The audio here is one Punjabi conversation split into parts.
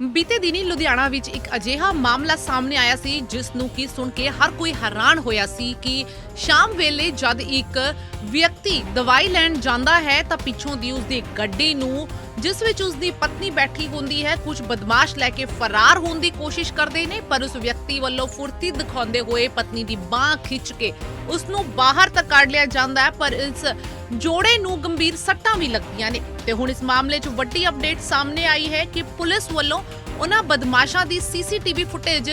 ਬੀਤੇ ਦਿਨੀ ਲੁਧਿਆਣਾ ਵਿੱਚ ਇੱਕ ਅਜਿਹਾ ਮਾਮਲਾ ਸਾਹਮਣੇ ਆਇਆ ਸੀ, ਜਿਸ ਨੂੰ ਕੀ ਸੁਣ ਕੇ ਹਰ ਕੋਈ ਹੈਰਾਨ ਹੋਇਆ ਸੀ ਕਿ ਸ਼ਾਮ ਵੇਲੇ ਜਦ ਇੱਕ ਵਿਅਕਤੀ ਦਵਾਈ ਲੈਣ ਜਾਂਦਾ ਹੈ ਤਾਂ ਪਿੱਛੋਂ ਦੀ ਉਸਦੀ ਗੱਡੀ ਨੂੰ ਜਿਸ ਵਿੱਚ ਉਸਦੀ ਪਤਨੀ ਬੈਠੀ ਹੁੰਦੀ ਹੈ, ਕੁਝ ਬਦਮਾਸ਼ ਲੈ ਕੇ ਫਰਾਰ ਹੋਣ ਦੀ ਕੋਸ਼ਿਸ਼ ਕਰਦੇ ਨੇ, ਪਰ ਉਸ ਵਿਅਕਤੀ ਵੱਲੋਂ ਫੁਰਤੀ ਦਿਖਾਉਂਦੇ ਹੋਏ ਪਤਨੀ ਦੀ ਬਾਹ ਖਿੱਚ ਕੇ ਉਸ ਨੂੰ ਬਾਹਰ ਤੱਕ ਕੱਢ ਲਿਆ ਜਾਂਦਾ ਹੈ, ਪਰ ਇਸ ਜੋੜੇ ਨੂੰ ਗੰਭੀਰ ਸੱਟਾਂ ਵੀ ਲੱਗਦੀਆਂ ਨੇ। ਤੇ ਹੁਣ ਇਸ ਮਾਮਲੇ 'ਚ ਵੱਡੀ ਅਪਡੇਟ ਸਾਹਮਣੇ ਆਈ ਹੈ ਕਿ ਪੁਲਿਸ ਵੱਲੋਂ ਉਹਨਾਂ ਬਦਮਾਸ਼ਾਂ ਦੀ ਸੀਸੀਟੀਵੀ ਫੁਟੇਜ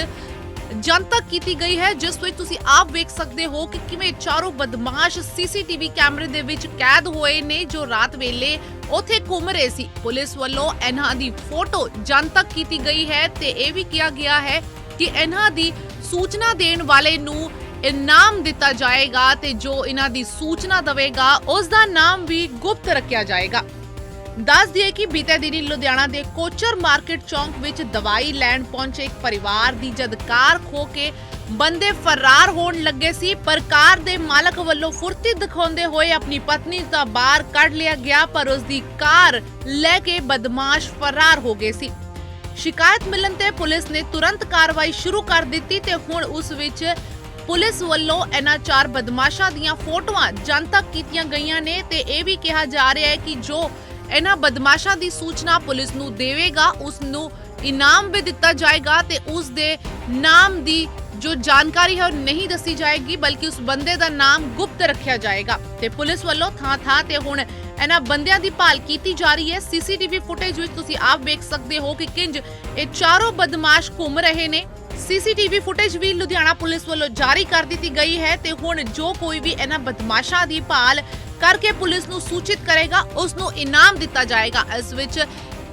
ਜਨਤਕ ਕੀਤੀ ਗਈ ਹੈ, ਜਿਸ ਵਿੱਚ ਤੁਸੀਂ ਆਪ ਵੇਖ ਸਕਦੇ ਹੋ ਕਿ ਕਿਵੇਂ ਚਾਰੋਂ ਬਦਮਾਸ਼ ਸੀਸੀਟੀਵੀ ਕੈਮਰੇ ਦੇ ਵਿੱਚ ਕੈਦ ਹੋਏ ਨੇ ਜੋ ਰਾਤ ਵੇਲੇ ਉੱਥੇ ਘੁੰਮ ਰਹੇ ਸੀ। ਪੁਲਿਸ ਵੱਲੋਂ ਇਹਨਾਂ ਦੀ ਫੋਟੋ ਜਨਤਕ ਕੀਤੀ ਗਈ ਹੈ ਤੇ ਇਹ ਵੀ ਕਿਹਾ ਗਿਆ ਹੈ ਕਿ ਇਹਨਾਂ ਦੀ ਸੂਚਨਾ ਦੇਣ ਵਾਲੇ ਨੂੰ ਇਨਾਮ ਦਿੱਤਾ ਜਾਏਗਾ ਤੇ ਜੋ ਇਹਨਾਂ ਦੀ ਸੂਚਨਾ ਦੇਵੇਗਾ, ਉਸ ਦਾ ਨਾਮ ਵੀ ਗੁਪਤ ਰੱਖਿਆ ਜਾਏਗਾ। ਦੱਸ ਦਈਏ ਕਿ ਬੀਤੇ ਦਿਨੀ ਲੁਧਿਆਣਾ ਦੇ ਕੋਚਰ ਮਾਰਕੀਟ ਚੌਂਕ ਵਿੱਚ ਦਵਾਈ ਲੈਣ ਪਹੁੰਚੇ ਇੱਕ ਪਰਿਵਾਰ ਦੀ ਜਦ ਕਾਰ ਖੋ ਕੇ ਬੰਦੇ ਫਰਾਰ ਹੋਣ ਲੱਗੇ ਸੀ, ਪਰ ਕਾਰ ਦੇ ਮਾਲਕ ਵੱਲੋਂ ਫੁਰਤੀ ਦਿਖਾਉਂਦੇ ਹੋਏ ਆਪਣੀ ਪਤਨੀ ਤਾਂ ਬਾਹਰ ਕੱਢ ਲਿਆ ਗਿਆ, ਪਰ ਉਸ ਦੀ ਕਾਰ ਲੈ ਕੇ ਬਦਮਾਸ਼ ਫਰਾਰ ਹੋ ਗਏ ਸੀ। ਸ਼ਿਕਾਇਤ ਮਿਲਣ ਤੇ ਪੁਲਿਸ ਨੇ ਤੁਰੰਤ ਕਾਰਵਾਈ ਸ਼ੁਰੂ ਕਰ ਦਿੱਤੀ ਤੇ ਹੁਣ ਉਸ ਵਿੱਚ ਪੁਲਿਸ ਵੱਲੋਂ ਇਹਨਾਂ ਚਾਰ ਬਦਮਾਸ਼ਾਂ ਦੀਆਂ ਫੋਟੋਆਂ ਜਨਤਕ ਕੀਤੀਆਂ ਗਈਆਂ ਨੇ ਤੇ ਇਹ ਵੀ ਕਿਹਾ ਜਾ ਰਿਹਾ ਹੈ ਕਿ ਜੋ ਇਹਨਾਂ ਬਦਮਾਸ਼ਾਂ ਦੀ ਸੂਚਨਾ ਪੁਲਿਸ ਨੂੰ ਦੇਵੇਗਾ, ਉਸ ਨੂੰ ਇਨਾਮ ਵੀ ਦਿੱਤਾ ਜਾਏਗਾ ਤੇ ਉਸ ਦੇ ਨਾਮ ਦੀ ਜੋ ਜਾਣਕਾਰੀ ਹੈ ਉਹ ਨਹੀਂ ਦੱਸੀ ਜਾਏਗੀ, ਬਲਕਿ ਉਸ ਬੰਦੇ ਦਾ ਨਾਮ ਗੁਪਤ ਰੱਖਿਆ ਜਾਏਗਾ। ਤੇ ਪੁਲਿਸ ਵੱਲੋਂ ਥਾਂ ਥਾਂ ਤੇ ਹੁਣ ਇਹਨਾਂ ਬੰਦਿਆਂ ਦੀ ਭਾਲ ਕੀਤੀ ਜਾ ਰਹੀ ਹੈ। ਸੀਸੀਟੀਵੀ ਫੁਟੇਜ ਵਿੱਚ ਤੁਸੀਂ ਆਪ ਵੇਖ ਸਕਦੇ ਹੋ ਕਿ ਕਿੰਜ ਇਹ ਚਾਰੋਂ ਬਦਮਾਸ਼ ਘੁੰਮ ਰਹੇ ਨੇ। ਸੀਸੀਟੀਵੀ ਫੁਟੇਜ ਵੀ ਲੁਧਿਆਣਾ ਪੁਲਿਸ ਵੱਲੋਂ ਜਾਰੀ ਕਰ ਦਿੱਤੀ ਗਈ ਹੈ ਤੇ ਹੁਣ ਜੋ ਕੋਈ ਵੀ ਇਹਨਾਂ ਬਦਮਾਸ਼ਾਂ ਦੀ ਭਾਲ ਕਰਕੇ ਪੁਲਿਸ ਨੂੰ ਸੂਚਿਤ ਕਰੇਗਾ ਉਸ ਨੂੰ ਇਨਾਮ ਦਿੱਤਾ ਜਾਏਗਾ। ਇਸ ਵਿੱਚ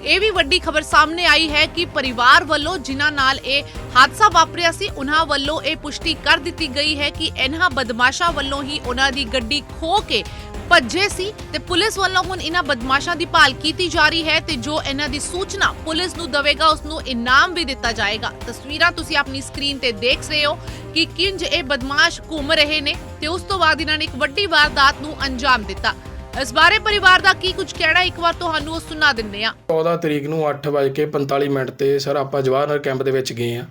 ਇਹ ਵੀ ਵੱਡੀ ਖਬਰ ਸਾਹਮਣੇ ਆਈ ਹੈ ਕਿ ਪਰਿਵਾਰ ਵੱਲੋਂ ਜਿਨ੍ਹਾਂ ਨਾਲ ਇਹ ਹਾਦਸਾ ਵਾਪਰਿਆ ਸੀ, ਉਹਨਾਂ ਵੱਲੋਂ ਇਹ ਪੁਸ਼ਟੀ ਕਰ ਦਿੱਤੀ ਗਈ ਹੈ ਕਿ ਇਹਨਾਂ ਬਦਮਾਸ਼ਾਂ ਵੱਲੋਂ ਹੀ ਉਹਨਾਂ ਦੀ ਗੱਡੀ ਖੋ ਕੇ ਭੱਜੇ ਸੀ ਤੇ ਪੁਲਿਸ ਵੱਲੋਂ ਹੁਣ ਇਹਨਾਂ ਬਦਮਾਸ਼ਾਂ ਦੀ ਭਾਲ ਕੀਤੀ ਜਾ ਰਹੀ ਹੈ ਤੇ ਜੋ ਇਹਨਾਂ ਦੀ ਸੂਚਨਾ ਪੁਲਿਸ ਨੂੰ ਦੇਵੇਗਾ, ਉਸ ਨੂੰ ਇਨਾਮ ਵੀ ਦਿੱਤਾ ਜਾਏਗਾ। ਤਸਵੀਰਾਂ ਤੁਸੀਂ ਆਪਣੀ ਸਕਰੀਨ ਤੇ ਦੇਖ ਰਹੇ ਹੋ ਕਿ ਕਿੰਜ ਇਹ ਬਦਮਾਸ਼ ਘੁੰਮ ਰਹੇ ਨੇ ਤੇ ਉਸ ਤੋਂ ਬਾਅਦ ਇਹਨਾਂ ਨੇ ਇੱਕ ਵੱਡੀ ਵਾਰਦਾਤ ਨੂੰ ਅੰਜਾਮ ਦਿੱਤਾ। ਇਸ ਬਾਰੇ ਪਰਿਵਾਰ ਦਾ ਕੀ ਕੁਝ ਕਹਿਣਾ ਇੱਕ ਵਾਰ ਤੁਹਾਨੂੰ ਉਹ ਸੁਣਾ ਦਿੰਦੇ ਆ 14 ਤਰੀਕ ਨੂੰ 8:45 ਮਿੰਟ ਤੇ ਸਰ ਆਪਾਂ ਜਵਾਹਰ ਨਗਰ ਕੈਂਪ ਦੇ ਵਿੱਚ ਗਏ ਆ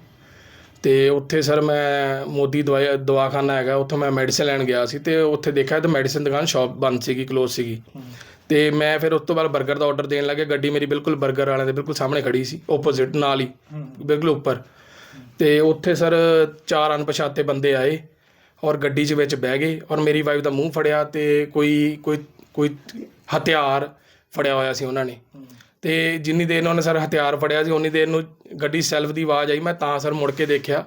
ਅਤੇ ਉੱਥੇ ਸਰ ਮੈਂ ਮੋਦੀ ਦਵਾਈ, ਦਵਾਖਾਨਾ ਹੈਗਾ, ਉੱਥੋਂ ਮੈਂ ਮੈਡੀਸਨ ਲੈਣ ਗਿਆ ਸੀ ਅਤੇ ਉੱਥੇ ਦੇਖਿਆ ਤਾਂ ਮੈਡੀਸਨ ਦੁਕਾਨ ਸ਼ਾਪ ਬੰਦ ਸੀਗੀ ਕਲੋਜ਼ ਸੀਗੀ। ਅਤੇ ਮੈਂ ਫਿਰ ਉਸ ਤੋਂ ਬਾਅਦ 버ਗਰ ਦਾ ਆਰਡਰ ਦੇਣ ਲੱਗਿਆ, ਗੱਡੀ ਮੇਰੀ ਬਿਲਕੁਲ 버ਗਰ ਵਾਲਿਆਂ ਦੇ ਬਿਲਕੁਲ ਸਾਹਮਣੇ ਖੜੀ ਸੀ ਆਪੋਜ਼ਿਟ ਨਾਲ ਹੀ, ਬਿਲਕੁਲ ਉੱਪਰ। ਤੇ ਉੱਥੇ ਸਰ ਚਾਰ ਅਣਪਛਾਤੇ ਬੰਦੇ ਆਏ ਔਰ ਗੱਡੀ 'ਚ ਵਿੱਚ ਬਹਿ ਗਏ ਔਰ ਮੇਰੀ ਵਾਈਫ ਦਾ ਮੂੰਹ ਫੜਿਆ ਤੇ ਕੋਈ ਕੋਈ ਕੋਈ ਹਥਿਆਰ ਫੜਿਆ ਹੋਇਆ ਸੀ ਉਹਨਾਂ ਨੇ। ਤੇ ਜਿੰਨੀ ਦੇਰ ਨੂੰ ਉਹਨੇ ਸਰ ਹਥਿਆਰ ਫੜਿਆ ਸੀ ਉਨੀ ਦੇਰ ਨੂੰ ਗੱਡੀ ਸੈਲਫ ਦੀ ਆਵਾਜ਼ ਆਈ ਮੈਂ ਤਾਂ ਸਰ ਮੁੜ ਕੇ ਦੇਖਿਆ।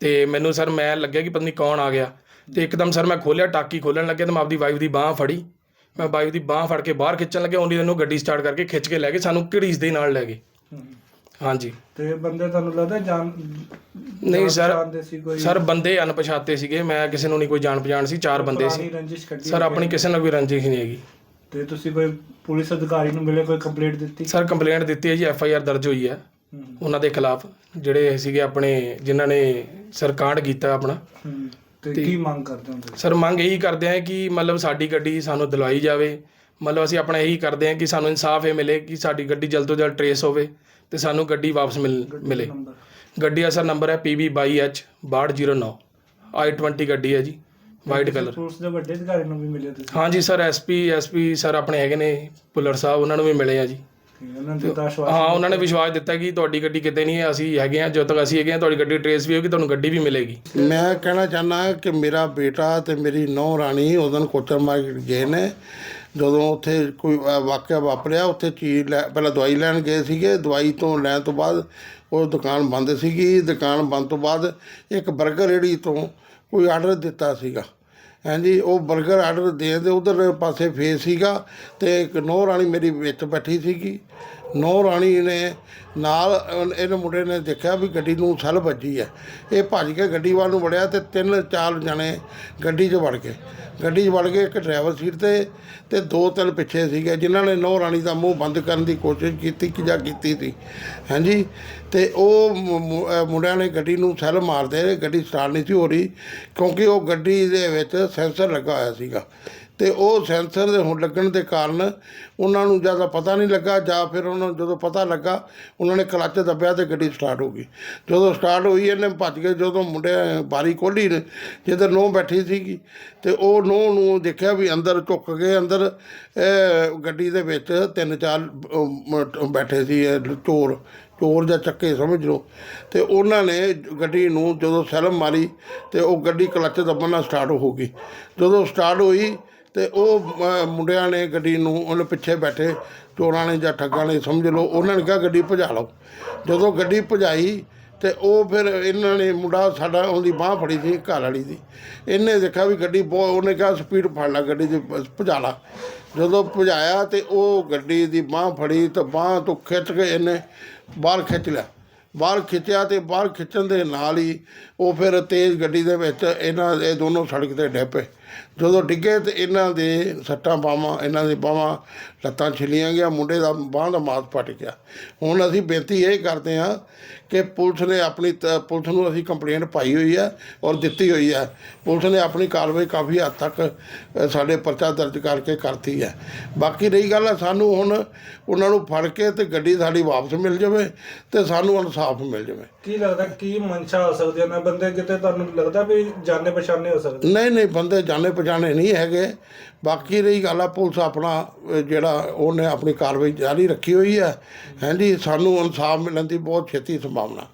ਤੇ ਮੈਨੂੰ ਸਰ ਮੈਂ ਲੱਗਿਆ ਕਿ ਪਤਾ ਨਹੀਂ ਕੌਣ ਆ ਗਿਆ। ਤੇ ਇੱਕਦਮ ਸਰ ਮੈਂ ਖੋਲਿਆ ਟਾਕੀ ਖੋਲਣ ਲੱਗਿਆ ਤੇ ਮੈਂ ਆਪਦੀ ਵਾਈਫ ਦੀ ਬਾਹ ਫੜੀ। ਮੈਂ ਵਾਈਫ ਦੀ ਬਾਹ ਫੜ ਕੇ ਬਾਹਰ ਖਿੱਚਣ ਲੱਗਿਆ ਉਨੀ ਦੇਰ ਨੂੰ ਗੱਡੀ ਸਟਾਰਟ ਕਰਕੇ ਖਿੱਚ ਕੇ ਲੈ ਗਏ ਸਾਨੂੰ ਘੜੀਸ ਦੇ ਨਾਲ ਲੈ ਗਏ। ਹਾਂਜੀ। ਤੇ ਬੰਦੇ ਤੁਹਾਨੂੰ ਲੱਗਦਾ ਜਾਣ ਨਹੀਂ ਸਰ ਜਾਣਦੇ ਸੀ ਕੋਈ? ਸਰ ਬੰਦੇ ਅਣਪਛਾਤੇ ਸੀਗੇ ਮੈਂ ਕਿਸੇ ਨੂੰ ਨਹੀਂ ਕੋਈ ਜਾਣ ਪਛਾਣ ਸੀ ਚਾਰ ਬੰਦੇ ਸੀ। ਪੁਰਾਣੀ ਰੰਜਿਸ਼ ਕੱਢੀ ਸਰ ਆਪਣੀ ਕਿਸੇ ਨਾਲ ਕੋਈ ਰੰਜਿਸ਼ ਨਹੀਂ ਹੈਗੀ। ਤੇ ਤੁਸੀਂ ਕੋਈ ਪੁਲਿਸ ਅਧਿਕਾਰੀ ਨੂੰ ਮਿਲੇ ਕੋਈ ਕੰਪਲੇਂਟ ਦਿੱਤੀ? ਸਰ ਕੰਪਲੇਂਟ ਦਿੱਤੀ ਹੈ ਜੀ ਐਫ ਆਈ ਆਰ ਦਰਜ ਹੋਈ ਹੈ। ਹੂੰ। ਉਹਨਾਂ ਦੇ ਖਿਲਾਫ ਜਿਹੜੇ ਸੀਗੇ ਆਪਣੇ ਜਿਨ੍ਹਾਂ ਨੇ ਸਰ ਕਾਂਡ ਕੀਤਾ ਆਪਣਾ। ਹੂੰ। ਤੇ ਕੀ ਮੰਗ ਕਰਦੇ ਹੋ ਤੁਸੀਂ? ਸਰ ਮੰਗ ਇਹੀ ਕਰਦੇ ਆ ਕਿ ਮਤਲਬ ਸਾਡੀ ਗੱਡੀ ਸਾਨੂੰ ਦਿਲਵਾਈ ਜਾਵੇ। ਮਤਲਬ ਅਸੀਂ ਆਪਣਾ ਇਹੀ ਕਰਦੇ ਆ ਕਿ ਸਾਨੂੰ ਇਨਸਾਫ ਇਹ ਮਿਲੇ ਕਿ ਸਾਡੀ ਗੱਡੀ ਜਲਦ ਤੋਂ ਜਲਦ ਟਰੇਸ ਹੋਵੇ ਤੇ ਸਾਨੂੰ ਗੱਡੀ ਵਾਪਸ ਮਿਲ ਮਿਲੇ। ਨੰਬਰ? ਗੱਡੀ ਦਾ ਸਰ ਨੰਬਰ ਹੈ PB22H 6209 i20 ਗੱਡੀ ਹੈ ਜੀ। ਵਾਈਟ ਕਲਰ ਪੁਲਿਸ ਦੇ ਵੱਡੇ ਅਧਿਕਾਰੀ ਨੂੰ ਵੀ ਮਿਲੇ ਤੁਸੀਂ? ਹਾਂਜੀ ਸਰ ਐਸਪੀ ਐਸਪੀ ਸਰ ਆਪਣੇ ਹੈਗੇ ਨੇ ਪੁੱਲਰ ਸਾਹਿਬ ਉਹਨਾਂ ਨੂੰ ਵੀ ਮਿਲੇ ਆ ਜੀ। ਉਹਨਾਂ ਨੇ ਤਾਂ ਆਸ਼ਵਾਸਨ? ਹਾਂ ਉਹਨਾਂ ਨੇ ਵਿਸ਼ਵਾਸ ਦਿੱਤਾ ਕਿ ਤੁਹਾਡੀ ਗੱਡੀ ਕਿਤੇ ਨਹੀਂ ਹੈ ਅਸੀਂ ਹੈਗੇ ਆ ਜਦੋਂ ਤੱਕ ਅਸੀਂ ਹੈਗੇ ਆ ਤੁਹਾਡੀ ਗੱਡੀ ਟਰੇਸ ਵੀ ਹੋਗੀ ਤੁਹਾਨੂੰ ਗੱਡੀ ਵੀ ਮਿਲੇਗੀ। ਮੈਂ ਕਹਿਣਾ ਚਾਹੁੰਦਾ ਕਿ ਮੇਰਾ ਬੇਟਾ ਤੇ ਮੇਰੀ ਨੌਂ ਰਾਣੀ ਉਦੋਂ ਕੋਚਰ ਮਾਰਕੀਟ ਗਏ ਨੇ। ਜਦੋਂ ਉੱਥੇ ਕੋਈ ਵਾਕਿਆ ਵਾਪਰਿਆ ਉੱਥੇ ਚੀਜ਼ ਲੈ ਪਹਿਲਾਂ ਦਵਾਈ ਲੈਣ ਗਏ ਸੀਗੇ ਦਵਾਈ ਤੋਂ ਲੈਣ ਤੋਂ ਬਾਅਦ ਉਹ ਦੁਕਾਨ ਬੰਦ ਸੀਗੀ। ਦੁਕਾਨ ਬੰਦ ਤੋਂ ਬਾਅਦ ਇੱਕ 버ਗਰ ਰੇੜੀ ਤੋਂ ਕੋਈ ਆਰਡਰ ਦਿੱਤਾ ਸੀਗਾ। ਹਾਂਜੀ ਉਹ 버ਗਰ ਆਰਡਰ ਦੇ ਦੇ ਉਧਰ ਪਾਸੇ ਫੇਸ ਸੀਗਾ ਤੇ ਇੱਕ ਨੌ ਰਾਣੀ ਮੇਰੀ ਵਿੱਚ ਬੈਠੀ ਸੀਗੀ। ਨੌ ਰਾਣੀ ਨੇ ਨਾਲ ਉਹ- ਇਹਨੇ ਮੁੰਡੇ ਨੇ ਦੇਖਿਆ ਵੀ ਗੱਡੀ ਨੂੰ ਸੱਲ ਵੱਜੀ ਹੈ। ਇਹ ਭੱਜ ਕੇ ਗੱਡੀ ਵੱਲ ਨੂੰ ਵੜਿਆ ਤੇ ਤਿੰਨ ਚਾਰ ਜਣੇ ਗੱਡੀ 'ਚ ਵੜ ਕੇ ਗੱਡੀ 'ਚ ਵੜ ਕੇ ਇੱਕ ਡਰਾਈਵਰ ਸੀਟ ਤੇ ਤੇ ਦੋ ਤਿੰਨ ਪਿੱਛੇ ਸੀਗੇ, ਜਿਨ੍ਹਾਂ ਨੇ ਨੌ ਰਾਣੀ ਦਾ ਮੂੰਹ ਬੰਦ ਕਰਨ ਦੀ ਕੋਸ਼ਿਸ਼ ਕੀਤੀ ਕਿ ਜਾਂ ਕੀਤੀ ਸੀ। ਹਾਂਜੀ? ਤੇ ਉਹ ਮੁੰਡਿਆਂ ਨੇ ਗੱਡੀ ਨੂੰ ਸੈੱਲ ਮਾਰਦੇ, ਗੱਡੀ ਸਟਾਰਟ ਨਹੀਂ ਸੀ ਹੋ ਰਹੀ ਕਿਉਂਕਿ ਉਹ ਗੱਡੀ ਦੇ ਵਿੱਚ ਸੈਂਸਰ ਲੱਗਾ ਹੋਇਆ ਸੀਗਾ। ਤੇ ਉਹ ਸੈਂਸਰ ਦੇ ਹੁਣ ਲੱਗਣ ਦੇ ਕਾਰਨ ਉਹਨਾਂ ਨੂੰ ਜ਼ਿਆਦਾ ਪਤਾ ਨਹੀਂ ਲੱਗਾ, ਜਾਂ ਫਿਰ ਉਹਨਾਂ ਨੂੰ ਜਦੋਂ ਪਤਾ ਲੱਗਾ, ਉਹਨਾਂ ਨੇ ਕਲੱਚ ਦੱਬਿਆ ਤੇ ਗੱਡੀ ਸਟਾਰਟ ਹੋ ਗਈ। ਜਦੋਂ ਸਟਾਰਟ ਹੋਈ, ਇਹਨੇ ਭੱਜ ਕੇ ਜਦੋਂ ਮੁੰਡੇ ਬਾਰੀ ਖੋਲੀ ਨੇ ਜਿੱਧਰ ਨੋਹ ਬੈਠੀ ਸੀਗੀ, ਤੇ ਉਹ ਨੋਹ ਨੂੰ ਦੇਖਿਆ ਵੀ ਅੰਦਰ ਝੁੱਕ ਕੇ ਅੰਦਰ ਗੱਡੀ ਦੇ ਵਿੱਚ ਤਿੰਨ ਚਾਰ ਬੈਠੇ ਸੀ, ਇਹ ਚੋਰ ਚੋਰ ਜਾਂ ਚੱਕੇ ਸਮਝ ਲਓ। ਤੇ ਉਹਨਾਂ ਨੇ ਗੱਡੀ ਨੂੰ ਜਦੋਂ ਸੈਲਮ ਮਾਰੀ, ਤੇ ਉਹ ਗੱਡੀ ਕਲੱਚ ਦੱਬਣ ਨਾਲ ਸਟਾਰਟ ਹੋ ਗਈ। ਜਦੋਂ ਸਟਾਰਟ ਹੋਈ ਤੇ ਉਹ ਅਹ, ਮੁੰਡਿਆਂ ਨੇ ਗੱਡੀ ਨੂੰ ਉਹਨੇ ਪਿੱਛੇ ਬੈਠੇ ਚੋਰਾਂ ਨੇ ਜਾਂ ਠੱਗਾਂ ਨੇ ਸਮਝ ਲਓ ਉਹਨਾਂ ਨੇ ਕਿਹਾ ਗੱਡੀ ਭਜਾ ਲਓ। ਜਦੋਂ ਗੱਡੀ ਭਜਾਈ ਤੇ ਉਹ ਫਿਰ ਇਹਨਾਂ ਨੇ ਮੁੰਡਾ ਸਾਡਾ ਉਹਦੀ ਬਾਹ ਫੜੀ ਸੀ ਘਰ ਵਾਲੀ ਦੀ। ਇਹਨੇ ਦੇਖਿਆ ਵੀ ਗੱਡੀ ਬਹੁਤ ਉਹਨੇ ਕਿਹਾ ਸਪੀਡ ਫੜ ਲਾ ਗੱਡੀ ਦੀ ਬਸ ਭਜਾ ਲਾ। ਜਦੋਂ ਭਜਾਇਆ ਤੇ ਉਹ ਗੱਡੀ ਦੀ ਬਾਹ ਫੜੀ ਤੇ ਬਾਹ ਤੋਂ ਖਿੱਚ ਕੇ ਇਹਨੇ ਬਾਹਰ ਖਿੱਚ ਲਿਆ। ਬਾਹਰ ਖਿੱਚਿਆ ਤੇ ਬਾਹਰ ਖਿੱਚਣ ਦੇ ਨਾਲ ਹੀ ਉਹ ਫਿਰ ਤੇਜ਼ ਗੱਡੀ ਦੇ ਵਿੱਚ ਇਹਨਾਂ ਇਹ ਦੋਨੋਂ ਸੜਕ ਤੇ ਡਿੱਪੇ ਜਦੋਂ ਡਿੱਗੇ ਤੇ ਇਹਨਾਂ ਦੇ ਸੱਟਾਂ ਬਾਹਾਂ ਇਹਨਾਂ ਦੇ ਬਾਹਾਂ ਲੱਤਾਂ ਛਿਲੀਆਂ ਗਿਆ ਮੁੰਡੇ ਦਾ ਬਾਹ ਦਾ ਮਾਸ ਪਟ ਗਿਆ। ਹੁਣ ਅਸੀਂ ਬੇਨਤੀ ਇਹ ਕਰਦੇ ਹਾਂ ਕਿ ਪੁਲਿਸ ਨੇ ਆਪਣੀ ਪੁਲਿਸ ਨੂੰ ਅਸੀਂ ਕੰਪਲੇਂਟ ਪਾਈ ਹੋਈ ਹੈ ਔਰ ਦਿੱਤੀ ਹੋਈ ਹੈ। ਪੁਲਿਸ ਨੇ ਆਪਣੀ ਕਾਰਵਾਈ ਕਾਫੀ ਹੱਦ ਤੱਕ ਸਾਡੇ ਪਰਚਾ ਦਰਜ ਕਰਕੇ ਕਰਤੀ ਹੈ। ਬਾਕੀ ਰਹੀ ਗੱਲ ਹੈ ਸਾਨੂੰ ਹੁਣ ਉਹਨਾਂ ਨੂੰ ਫੜ ਕੇ ਤੇ ਗੱਡੀ ਸਾਡੀ ਵਾਪਸ ਮਿਲ ਜਾਵੇ ਤੇ ਸਾਨੂੰ ਇਨਸਾਫ ਮਿਲ ਜਾਵੇ। ਕੀ ਲੱਗਦਾ ਕੀ ਮਨਸ਼ਾ ਹੋ ਸਕਦੀ ਹੈ? ਨਾ ਬੰਦੇ ਕਿਤੇ ਤੁਹਾਨੂੰ ਲੱਗਦਾ ਵੀ ਜਾਣੇ ਪਛਾਣੇ ਹੋ ਸਕਦੇ? ਨਹੀਂ ਨਹੀਂ ਬੰਦੇ ਜਾਣੇ ਪਛਾਣੇ ਨਹੀਂ ਹੈਗੇ। ਬਾਕੀ ਰਹੀ ਗੱਲ ਆ, ਪੁਲਿਸ ਆਪਣਾ ਜਿਹੜਾ ਉਹਨੇ ਆਪਣੀ ਕਾਰਵਾਈ ਜਾਰੀ ਰੱਖੀ ਹੋਈ ਹੈ ਹਾਂਜੀ ਸਾਨੂੰ ਇਨਸਾਫ ਮਿਲਣ ਦੀ ਬਹੁਤ ਛੇਤੀ ਸੰਭਾਵਨਾ।